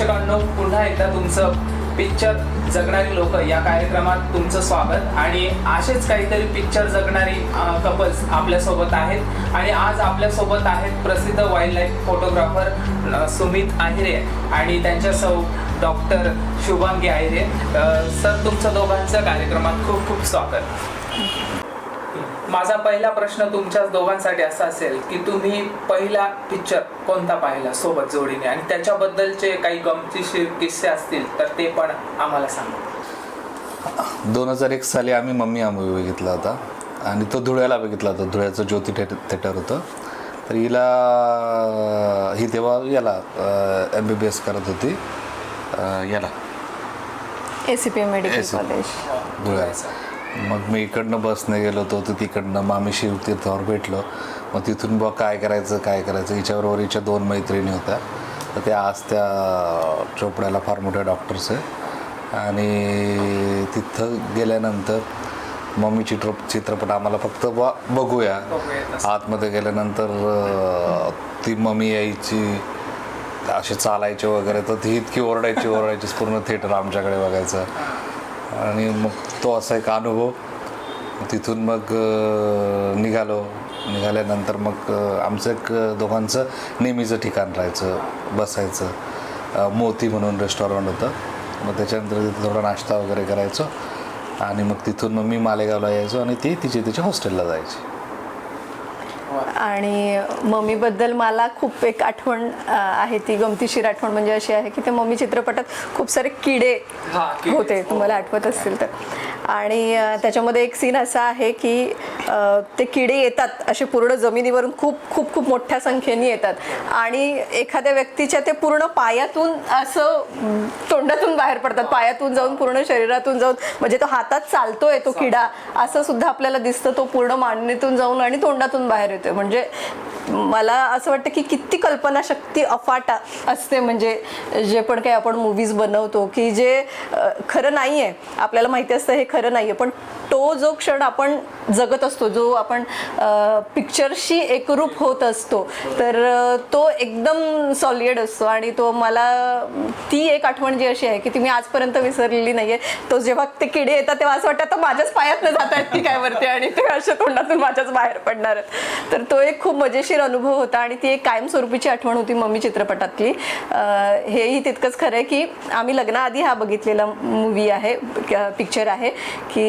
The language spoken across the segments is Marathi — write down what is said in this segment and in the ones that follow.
प्रेक्षकांनो पुन्हा एकदा तुमचं पिक्चर जगणारी लोक या कार्यक्रमात तुमचं स्वागत. आणि असेच काहीतरी पिक्चर जगणारी कपल्स आपल्यासोबत आहेत. आणि आज आपल्यासोबत आहेत प्रसिद्ध wild life photographer Sumit Ahire. आणि त्यांच्या सौ डॉक्टर शुभांगी आहिरे. सर तुमचं दोघांचं कार्यक्रमात खूप खूप स्वागत. माझा पहिला प्रश्न तुमच्या दोघांसाठी असा असेल की तुम्ही पहिला पिक्चर कोणता पाहिला सोबत जोडीने? आणि त्याच्याबद्दलचे काही गमतीशीर किस्से असतील तर ते पण आम्हाला सांगा. दोन हजार एक साली आम्ही मम्मी हा मूवी बघितला होता. आणि तो धुळ्याला बघितला होता. धुळ्याचं ज्योती थिएटर थिएटर होतं. तर हिला ही तेव्हा याला एम बी बी एस करत होती. याला. A C P medical. College धुळ्याला. मग मी इकडनं बसने गेलो होतो तर तिकडनं मामी शिवतीर्थावर भेटलो. मग तिथून बुवा काय करायचं काय करायचं? हिच्याबरोबर हिच्या दोन मैत्रिणी होत्या. तर त्या आज त्या चोपड्याला फार मोठ्या डॉक्टर्स आहे आणि तिथं गेल्यानंतर मम्मी चित्र चित्रपट आम्हाला फक्त बुवा बघूया. आतमध्ये गेल्यानंतर ती मम्मी यायची असे चालायचे वगैरे तर ती इतकी ओरडायची ओरडायची पूर्ण थिएटर आमच्याकडे बघायचं. आणि मग तो असा एक अनुभव. तिथून मग निघालो. निघाल्यानंतर मग आमचं एक दोघांचं नेहमीचं ठिकाण राहायचं बसायचं. मोती म्हणून रेस्टॉरंट होतं. मग त्याच्यानंतर तिथे थोडा नाश्ता वगैरे करायचो. आणि मग तिथून मग मी मालेगावला यायचो आणि ती तिचे तिच्या हॉस्टेलला जायची. आणि मम्मीबद्दल मला खूप एक आठवण आहे ती गमतीशीर आठवण म्हणजे अशी आहे की ते मम्मी चित्रपटात खूप सारे किडे हा, किडे. होते तुम्हाला आठवत असतील तर आणि त्याच्यामध्ये एक सीन असा आहे की ते किडे येतात असे पूर्ण जमिनीवरून खूप खूप खूप मोठ्या संख्येने येतात. आणि एखाद्या व्यक्तीच्या ते पूर्ण पायातून असं तोंडातून बाहेर पडतात. पायातून जाऊन पूर्ण शरीरातून जाऊन. म्हणजे तो हातात चालतोय तो किडा. असं सुद्धा आपल्याला दिसतं. तो पूर्ण मांडणीतून जाऊन आणि तोंडातून बाहेर येतोय. म्हणजे मला असं वाटतं की किती कल्पनाशक्ती अफाट असते. म्हणजे जे पण काही आपण मूवीज बनवतो की जे खरं नाही आहे आपल्याला माहिती असतं हे खरं नाही आहे पण तो जो क्षण आपण जगत असतो जो आपण पिक्चरशी एकरूप होत असतो तर तो एकदम सॉलिड असतो आणि तो मला ती एक आठवण जी अशी आहे की ती मी आजपर्यंत विसरलेली नाहीये. तो जेव्हा ते किडे येतात तेव्हा असं वाटतं तर माझ्याच पायातनं जात आहेत की काय वरती आणि ते अशा तोंडातून माझ्याच बाहेर पडणार आहेत. तर तो एक खूप मजेशीर अनुभव होता आणि ती एक कायमस्वरूपीची आठवण होती मम्मी चित्रपटातली. हेही तितकंच खरं आहे की आम्ही लग्नाआधी हा बघितलेला मूवी आहे पिक्चर आहे की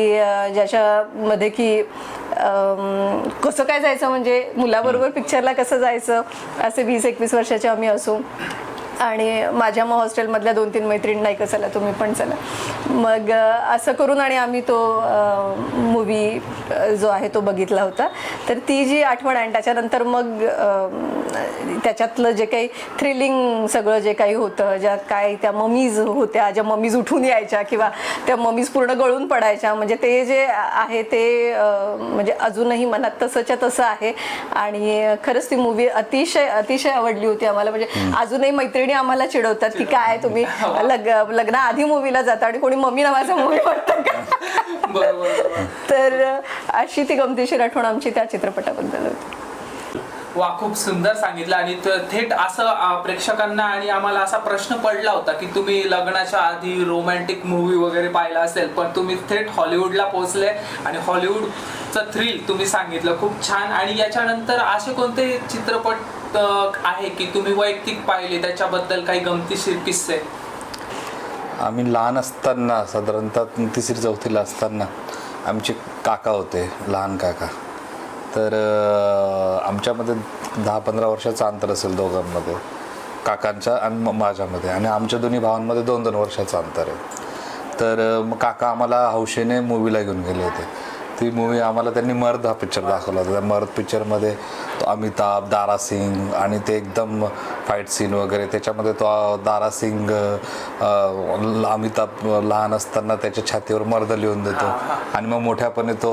ज्याच्यामध्ये की कसं काय जायचं? म्हणजे मुलाबरोबर पिक्चरला कसं जायचं? असे वीस एकवीस वर्षाचे आम्ही असू. आणि माझ्या मग हॉस्टेलमधल्या दोन तीन मैत्रिणी नाही का चला तुम्ही पण चला. मग असं करून आणि आम्ही तो मूवी जो आहे तो बघितला होता. तर ती जी आठवण आहे आणि त्याच्यानंतर मग त्याच्यातलं जे काही थ्रिलिंग सगळं जे काही होतं ज्या काय त्या ममीज होत्या ज्या ममीज उठून यायच्या किंवा त्या ममीज पूर्ण गळून पडायच्या म्हणजे ते जे आहे ते म्हणजे अजूनही मनात तसंच्या तसं आहे. आणि खरंच ती मूवी अतिशय अतिशय आवडली होती आम्हाला. म्हणजे अजूनही मैत्रिणी आम्हाला चिडवतात की काय तुम्ही लग लग्नाआधी मूवीला जाता आणि कोणी मम्मी नावाचा मूवी बघता का? तर अशी ती गमतीशीर आठवण आमची त्या चित्रपटाबद्दल होती. वा खूप सुंदर सांगितलं आणि थेट असं प्रेक्षकांना आणि आम्हाला असा प्रश्न पडला होता की तुम्ही लग्नाच्या आधी रोमॅन्टिक मूवी वगैरे पाहिला असेल पण तुम्ही थेट हॉलिवूडला पोहोचले आणि हॉलिवूडचं थ्रिल तुम्ही सांगितलं. खूप छान. आणि याच्यानंतर असे कोणते चित्रपट अ, आहे की तुम्ही वैयक्तिक पाहिले? त्याच्याबद्दल काही गमतीशीर किस्से? आम्ही लहान असताना साधारणतः तिसरी चौथीला असताना आमचे काका होते लहान काका. तर आमच्यामध्ये दहा पंधरा वर्षाचं अंतर असेल दोघांमध्ये. काकांच्या आणि माझ्यामध्ये. आणि आमच्या दोन्ही भावांमध्ये दोन दोन वर्षाचं अंतर आहे. तर मग काका आम्हाला हौशेने मूवीला घेऊन गेले होते. ती मूवी आम्हाला त्यांनी मर्द हा पिक्चर दाखवला होता. त्या मर्द पिक्चरमध्ये तो अमिताभ दारा सिंग आणि ते एकदम फाईट सीन वगैरे. त्याच्यामध्ये तो दारा सिंग अमिताभ लहान असताना त्याच्या छातीवर मर्द लिहून देतो. आणि मग मोठ्यापणे तो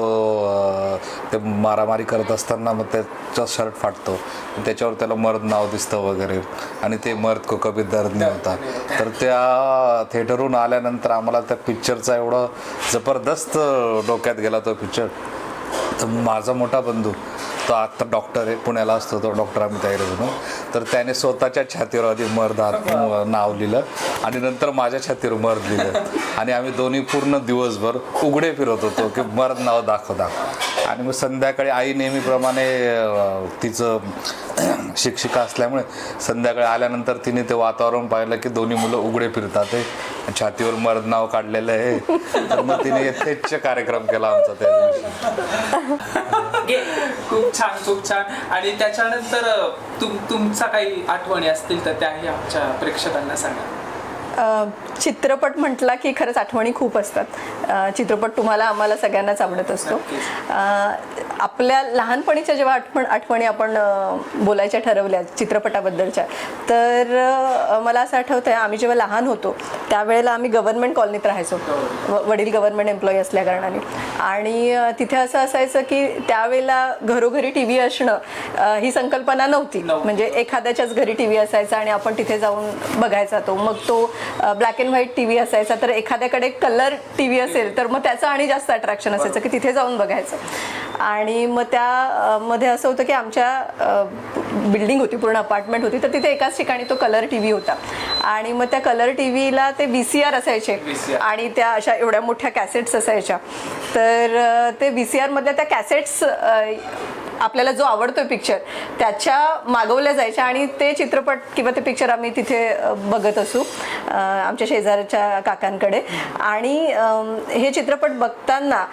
ते मारामारी करत असताना मग त्याचा शर्ट फाटतो. त्याच्यावर त्याला मर्द नाव दिसतं वगैरे. आणि ते मर्द को कभी दर्द नाही होता. तर त्या थिएटरहून आल्यानंतर आम्हाला त्या पिक्चरचा एवढा जबरदस्त डोक्यात गेला तो पिक्चर तर माझा मोठा बंधू तो आता डॉक्टर आहे पुण्याला असतो तो डॉक्टर अमित आयरे म्हणून तर त्याने स्वतःच्या छातीवर आधी मर्द नाव लिहिलं आणि नंतर माझ्या छातीवर मर्द लिहिलं. आणि आम्ही दोन्ही पूर्ण दिवसभर उघडे फिरत होतो की मर्द नाव दाखव दाखव. आणि मग संध्याकाळी आई नेहमीप्रमाणे तिचं शिक्षिका असल्यामुळे संध्याकाळी आल्यानंतर तिने ते वातावरण पाहिलं की दोन्ही मुलं उघडे फिरतात छातीवर मर्द नाव काढलेलं आहे तर मग तिने यथेच्छ कार्यक्रम केला आमचा त्या दिवशी. खूप छान खूप छान. आणि त्याच्यानंतर तुम तुमचा काही आठवणी असतील तर त्याही आमच्या प्रेक्षकांना सांगा. अ, चित्रपट म्हटला की खरंच आठवणी खूप असतात. चित्रपट तुम्हाला आम्हाला सगळ्यांनाच आवडत असतो. आपल्या लहानपणीच्या जेव्हा आठवण आठवणी आपण बोलायच्या ठरवल्या चित्रपटाबद्दलच्या तर मला असं आठवतं आहे आम्ही जेव्हा लहान होतो त्यावेळेला आम्ही गव्हर्नमेंट कॉलनीत राहायचो. वडील गव्हर्नमेंट एम्प्लॉई असल्या कारणाने. आणि तिथे असं असायचं की त्यावेळेला घरोघरी टी व्ही असणं ही संकल्पना नव्हती. नव्हती. म्हणजे एखाद्याच्याच घरी टी व्ही असायचा आणि आपण तिथे जाऊन बघायचा तो. मग तो black and white T V असायचा तर एखाद्याकडे कलर टी व्ही असेल तर मग त्याचं आणि जास्त अट्रॅक्शन असायचं की तिथे जाऊन बघायचं. आणि मग त्या अ, मध्ये असं होतं की आमच्या बिल्डिंग होती पूर्ण अपार्टमेंट होती तर तिथे एकाच ठिकाणी तो कलर टी व्ही होता. आणि मग त्या कलर टी व्हीला ते व्ही सी आर असायचे. आणि त्या अशा एवढ्या मोठ्या कॅसेट्स असायच्या. तर ते व्ही सी आरमधल्या त्या कॅसेट्स आपल्याला जो आवडतोय पिक्चर त्याच्या मागवल्या जायच्या आणि ते चित्रपट किंवा ते पिक्चर आम्ही तिथे बघत असू. आमच्या शेजारच्या काकांकडे. आणि हे चित्रपट बघताना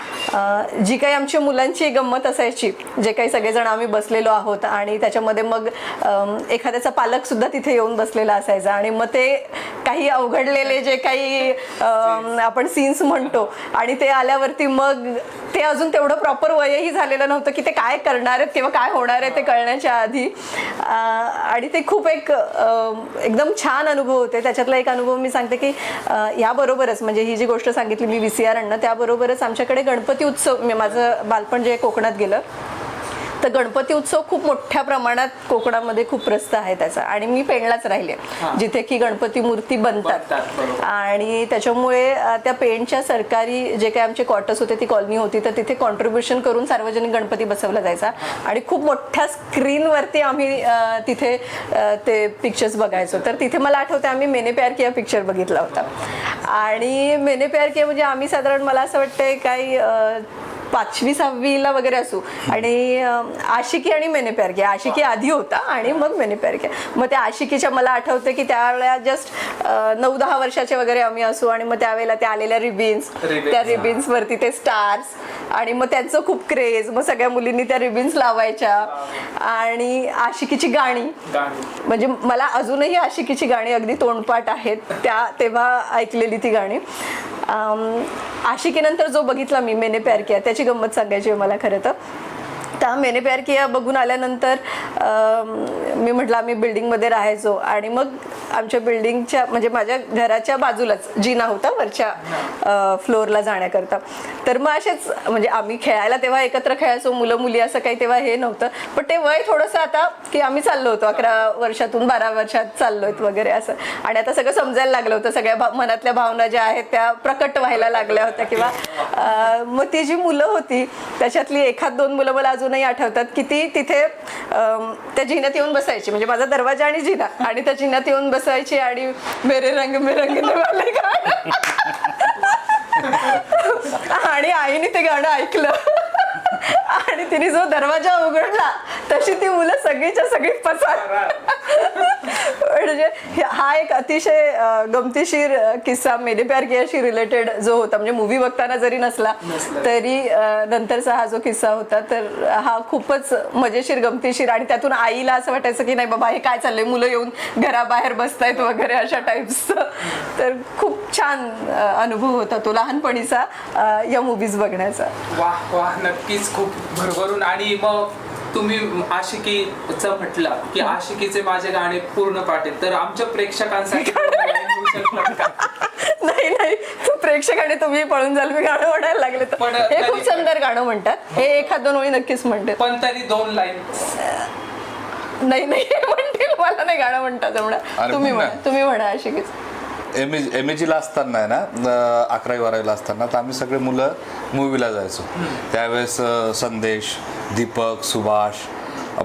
जी काही आमच्या मुलांची गंमत असायची जे काही सगळेजण आम्ही बसलेलो आहोत आणि त्याच्यामध्ये मग एखाद्याचा पालक सुद्धा तिथे येऊन बसलेला असायचा आणि मग ते काही अवघडलेले जे काही आपण सीन्स म्हणतो आणि ते आल्यावरती मग ते अजून तेवढं प्रॉपर वयही झालेलं नव्हतं की ते काय करणार आहेत किंवा काय होणार आहे ते कळण्याच्या आधी. आणि ते खूप एक एकदम छान अनुभव होते. त्याच्यातला एक अनुभव मी सांगते की याबरोबरच म्हणजे ही जी गोष्ट सांगितली मी व्ही सी आर आणणं त्याबरोबरच आमच्याकडे गणपती उत्सव म्हणजे माझं बालपण जे कोकणात गेलं तर गणपती उत्सव खूप मोठ्या प्रमाणात कोकणामध्ये खूप प्रस्त आहे त्याचा. आणि मी पेणलाच राहिले. जिथे की गणपती मूर्ती बनतात. आणि त्याच्यामुळे त्या पेणच्या सरकारी जे काही आमचे क्वार्टर्स होते ती कॉलनी होती तर तिथे कॉन्ट्रीब्युशन करून सार्वजनिक गणपती बसवला जायचा. आणि खूप मोठ्या स्क्रीनवरती आम्ही तिथे ते पिक्चर्स बघायचो. तर तिथे मला आठवतं आम्ही मेने प्यार किया पिक्चर बघितला होता. आणि मेने प्यार किया म्हणजे आम्ही साधारण मला असं वाटतंय काही पाचवी सहावीला वगैरे असू. आणि आशिकी आणि मेने प्यार किया. आशिकी आधी होता आणि मग मेने प्यार किया. मग त्या आशिकीच्या मला आठवते की त्यावेळेला जस्ट नऊ दहा वर्षाचे वगैरे आम्ही असू आणि मग त्यावेळेला त्या आलेल्या रिबिन्स त्या हा. रिबिन्स वरती ते स्टार्स आणि मग त्यांचं खूप क्रेज मग सगळ्या मुलींनी त्या रिबिन्स लावायच्या. आणि आशिकीची गाणी. म्हणजे मला अजूनही आशिकीची गाणी अगदी तोंडपाठ आहेत. त्या तेव्हा ऐकलेली ती गाणी. आशिकीनंतर जो बघितला मी मेने प्यार किया त्याची गंमत सांगायची आहे मला खरं तर. त्या मेने प्यार किया बघून आल्यानंतर मी म्हटलं आम्ही बिल्डिंगमध्ये राहायचो आणि मग आमच्या बिल्डिंगच्या म्हणजे माझ्या घराच्या बाजूलाच जिना होता वरच्या फ्लोअरला जाण्याकरता. तर मग असेच म्हणजे आम्ही खेळायला तेव्हा एकत्र खेळायचो मुलं मुली असं काही तेव्हा हे नव्हतं. पण ते वय थोडंसं आता की आम्ही चाललो होतो अकरा वर्षातून बारा वर्षात चाललोयत वगैरे असं. आणि आता सगळं समजायला लागलं होतं सगळ्या भा- मनातल्या भावना ज्या आहेत त्या प्रकट व्हायला लागल्या होत्या किंवा मग ती जी मुलं होती त्याच्यातली एखाद दोन मुलं मला अजूनही आठवतात की ती तिथे त्या जिन्यात येऊन बसायची. म्हणजे माझा दरवाजा आणि जिना आणि त्या जिन्यात येऊन बस बसायची आणि मेरे रंग में वाले आणि आईने ते गाणं ऐकलं. आणि तिने जो दरवाजा उघडला तशी ती मुलं सगळीच्या सगळी पसार म्हणजे हे- एक अतिशय गमतीशीर किस्सा मेरे प्यार कियाशी रिलेटेड जो होता. म्हणजे मूवी बघताना जरी नसला. तरी नंतरचा हा जो किस्सा होता तर हा खूपच मजेशीर गमतीशीर आणि त्यातून आईला असं वाटायचं की नाही बाबा हे काय चाललंय? मुलं येऊन घराबाहेर बसतायत वगैरे अशा टाईप्सचं तर खूप छान अनुभव होता तो लहानपणीचा या मूवीज बघण्याचा. वा वा नक्कीच खूप भरभरून आणि मग तुम्ही आशिकीचं म्हटलं की आशिकीचे माझे गाणे पूर्ण पाठ आहेत तर आमच्या प्रेक्षकांसाठी? नाही नाही. तू प्रेक्षकाने तुम्ही पळून जाल मी गाणं म्हणायला लागले तर. पण हे तरी खूप सुंदर गाणं म्हणतात. हे एखाद दोन ओळी नक्कीच म्हणते पण तरी दोन लाईन. नाही नाही. हे म्हणतील मला नाही गाणं म्हणता जमणार अरे तुम्ही म्हण. तुम्ही म्हणा अशी एम ए एम ए जीला असताना आहे ना अकरावी बारावीला असताना तर आम्ही सगळे मुलं मूवीला जायचो. त्यावेळेस संदेश दीपक सुभाष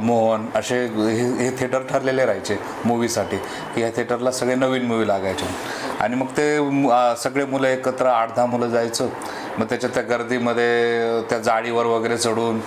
मोहन असे हे हे थिएटर ठरलेले राहायचे मूवीसाठी की ह्या थिएटरला सगळे नवीन मूवी लागायचे. आणि मग ते सगळे मुलं एकत्र आठ दहा मुलं जायचो. मग त्याच्या त्या गर्दीमध्ये त्या जाळीवर वगैरे चढून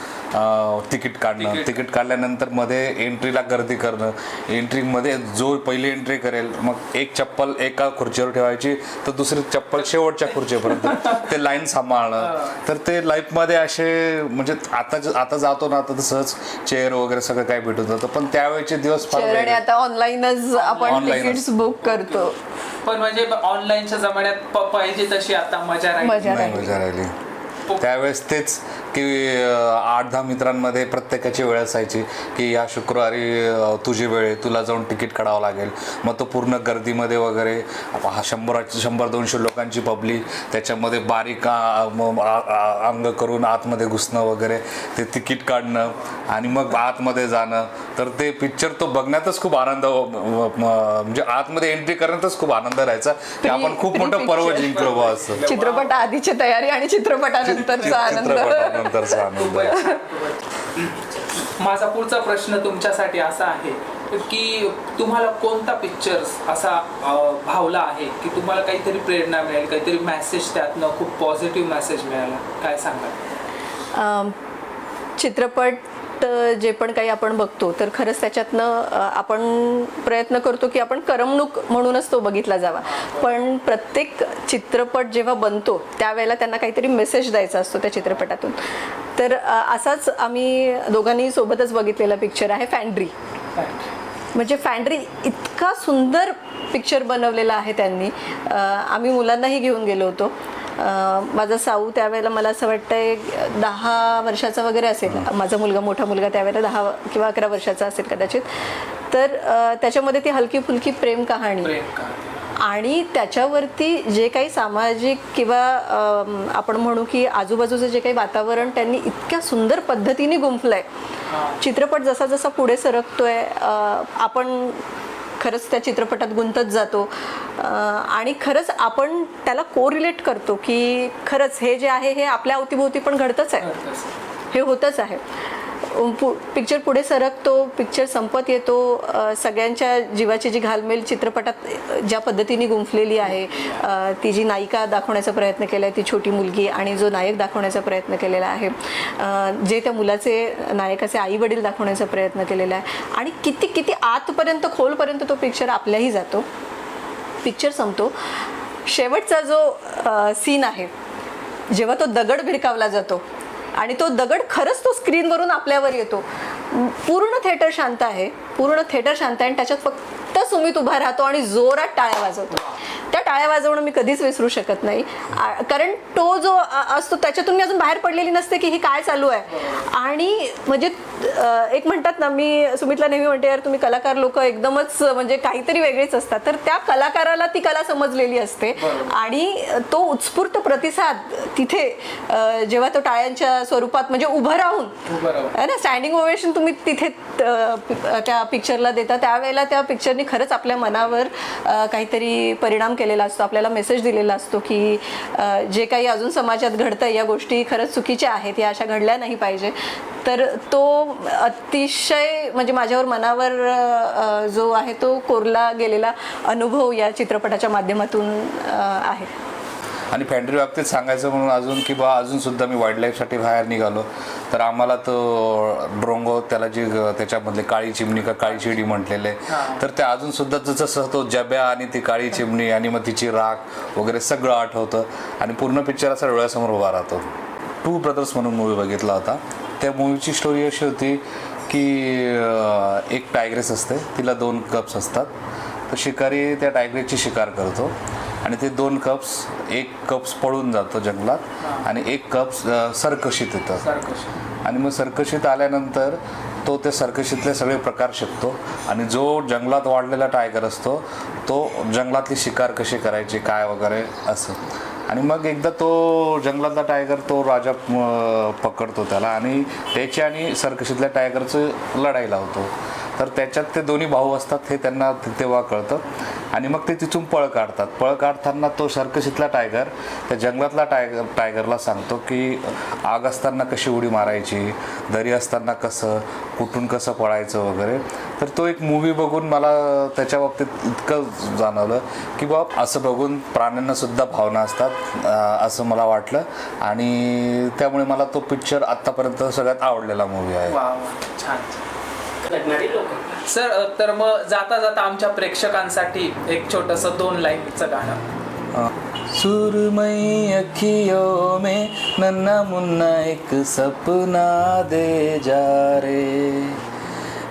तिकीट काढणं. तिकीट. काढल्यानंतरमध्ये एंट्रीला गर्दी करणं. एंट्रीमध्ये जो पहिली एंट्री करेल मग एक चप्पल एका खुर्चीवर ठेवायची तर दुसरी चप्पल शेवटच्या खुर्चीपर्यंत. ते लाईन सांभाळणं. तर ते लाईफमध्ये असे म्हणजे आता ज- आता जातो ना आता सहज चेअर वगैरे सगळं काय भेटून जातं पण त्यावेळेचे दिवस फार. आता ऑनलाईनच आपण. तिकीट्स बुक करतो. पण म्हणजे ऑनलाईनच्या जमान्यात पाहिजे तशी आता मजा राहील. मजा राहिली. त्यावेळेस तेच की आठ दहा मित्रांमध्ये प्रत्येकाची वेळ असायची की या शुक्रवारी तुझी वेळ आहे तुला जाऊन तिकीट काढावं लागेल. मग तो पूर्ण गर्दीमध्ये वगैरे हा शंभराची शंभर दोनशे लोकांची पब्लिक त्याच्यामध्ये बारीक अंग करून आतमध्ये घुसणं वगैरे ते तिकीट काढणं आणि मग आतमध्ये जाणं. तर ते पिक्चर तो बघण्यातच खूप आनंद म्हणजे आतमध्ये एंट्री करण्यातच खूप आनंद राहायचा. आपण खूप मोठं पर्व. जिंकलो असं. चित्रपट आधीची तयारी आणि चित्रपटानंतरचा आनंद चित्रपटानंतरचा आनंद माझा पुढचा प्रश्न तुमच्यासाठी असा आहे की तुम्हाला कोणता पिक्चर असा अं, भावला आहे की तुम्हाला काहीतरी प्रेरणा मिळेल काहीतरी मेसेज त्यातनं खूप पॉझिटिव्ह मेसेज मिळाला? काय सांगाल? अम, चित्रपट अ, जे पण काही आपण बघतो तर खरंच त्याच्यातनं आपण प्रयत्न करतो की आपण करमणूक म्हणूनच तो बघितला जावा. पण प्रत्येक चित्रपट जेव्हा बनतो त्यावेळेला त्यांना काहीतरी मेसेज द्यायचा असतो त्या चित्रपटातून. तर असाच आम्ही दोघांनी सोबतच बघितलेला पिक्चर आहे फॅन्ड्री म्हणजे फॅन्ड्री इतका सुंदर पिक्चर बनवलेला आहे त्यांनी. आम्ही मुलांनाही घेऊन गेलो होतो. माझा साऊ त्यावेळेला मला असं वाटतंय दहा वर्षाचा वगैरे असेल. माझा मुलगा मोठा मुलगा त्यावेळेला दहा किंवा अकरा वर्षाचा असेल कदाचित. तर त्याच्यामध्ये ती हलकी फुलकी प्रेम कहाणी. आणि त्याच्यावरती जे काही सामाजिक किंवा आपण म्हणू की आजूबाजूचं जे काही वातावरण त्यांनी इतक्या सुंदर पद्धतीने गुंफलंय. चित्रपट जसा जसा पुढे सरकतोय आपण खरंच त्या चित्रपटात गुंतत जातो. आणि खरंच आपण त्याला को रिलेट करतो की खरंच हे जे आहे हे आपल्या अवतीभोवती पण घडतंच आहे. हे होतच आहे. पिक्चर पुढे सरकतो पिक्चर संपत येतो. सगळ्यांच्या जीवाची जी घालमेल चित्रपटात ज्या पद्धतीने गुंफलेली आहे ती जी नायिका दाखवण्याचा प्रयत्न केला आहे ती छोटी मुलगी आणि जो नायक दाखवण्याचा प्रयत्न केलेला आहे जे त्या मुलाचे नायकाचे आई वडील दाखवण्याचा प्रयत्न केलेला आहे. आणि किती किती आतपर्यंत खोलपर्यंत तो पिक्चर आपल्याही जातो. पिक्चर संपतो. शेवटचा जो सीन आहे जेव्हा तो दगड भिरकावला जातो आणि तो दगड खरंच तो स्क्रीनवरून आपल्यावर येतो. पूर्ण थिएटर शांत आहे. पूर्ण थिएटर शांत आहे आणि त्याच्यात फक्त सुमित उभा राहतो आणि जोरात टाळ्या वाजवतो. त्या टाळ्या वाजवणं मी कधीच विसरू शकत नाही. कारण तो जो असतो त्याच्यातून मी अजून बाहेर पडलेली नसते की हे काय चालू आहे. आणि म्हणजे एक म्हणतात ना मी सुमितला नेहमी म्हणते यार तुम्ही कलाकार लोक एकदमच म्हणजे काहीतरी वेगळेच असतात. तर त्या कलाकाराला ती कला समजलेली असते. आणि तो उत्स्फूर्त प्रतिसाद तिथे जेव्हा तो टाळ्यांच्या स्वरूपात म्हणजे उभं राहून. आहे ना स्टँडिंग ओवेशन तुम्ही तिथे त्या पिक्चरला देता त्यावेळेला त्या पिक्चरनी खरंच आपल्या मनावर काहीतरी परिणाम केलेला असतो आपल्याला मेसेज दिलेला असतो की जे काही अजून समाजात घडतं या गोष्टी खरंच चुकीच्या आहेत या अशा घडल्या नाही पाहिजे. तर तो अतिशय म्हणजे माझ्यावर मनावर जो आहे तो कोरला गेलेला अनुभव या चित्रपटाच्या माध्यमातून आहे. आणि फॅन्ड्री बाबतीत सांगायचं म्हणून अजून की बा अजून सुद्धा मी वाईल्ड लाईफसाठी बाहेर निघालो. तर आम्हाला तो ड्रोंगो त्याला जी त्याच्यामधले काळी चिमणी का काळी चिडी म्हटलेले. तर ते अजून सुद्धा जसं तो जब्या आणि ती काळी चिमणी आणि मग तिची राख वगैरे सगळं आठवतं आणि पूर्ण पिक्चर असा डोळ्यासमोर उभा राहतो. टू ब्रदर्स म्हणून मूवी बघितला होता. त्या मूवीची स्टोरी अशी होती की एक टायग्रेस असते. तिला दोन कप्स असतात. तर शिकारी त्या टायग्रेसची शिकार करतो. आणि ते दोन कप्स एक कप्स पळून जातो जंगलात आणि एक कप्स सरकशीत येतं. आणि मग सर्कशीत आल्यानंतर तो त्या सर्कशीतले सगळे प्रकार शिकतो आणि जो जंगलात वाढलेला टायगर असतो तो जंगलातली शिकार कशी करायची काय वगैरे असं. आणि मग एकदा तो जंगलातला टायगर तो राजा पकडतो त्याला आणि त्याची आणि सर्कशीतल्या टायगरचं लढाई लावतो. तर त्याच्यात ते दोन्ही भाऊ असतात हे त्यांना तेव्हा कळतं. आणि मग ते तिथून पळ काढतात. पळ काढताना तो सर्कशीतला टायगर त्या जंगलातला टायगर टायगरला सांगतो की आग असताना कशी उडी मारायची दरी असताना कसं कुठून कसं पळायचं वगैरे. तर तो एक मूवी बघून मला त्याच्या बाबतीत इतकं जाणवलं की बाब असं बघून प्राण्यांनासुद्धा भावना असतात असं मला वाटलं. आणि त्यामुळे मला तो पिक्चर आत्तापर्यंत सगळ्यात आवडलेला मूवी आहे. जगणारी लोक. सर तर मग जाता जाता आमच्या प्रेक्षकांसाठी एक छोटस दोन लाईनचं गाणं. सुरमई अखियों में नन्ना मुन्ना एक सपना दे जा रे।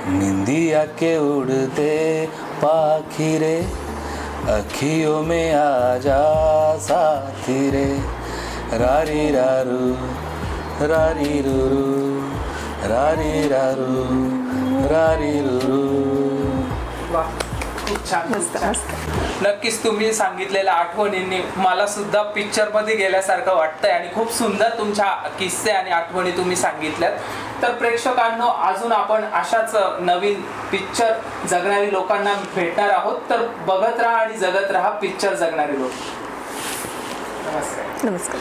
निंदिया के उड़ते पाखी रे। अखियों में आ जा साथी रे। रारी रारू रारी रुरू रारी रारू। मस्त नक्कीच तुम्ही सांगितलेल्या आठवणींनी मला सुद्धा पिक्चरमध्ये गेल्यासारखं वाटतंय आणि खूप सुंदर तुमच्या किस्से आणि आठवणी तुम्ही सांगितल्यात. तर प्रेक्षकांनो अजून आपण अशाच नवीन पिक्चर जगणारी लोकांना भेटणार आहोत. तर बघत राहा आणि जगत राहा पिक्चर जगणारी लोक. नमस्कार. नमस्कार.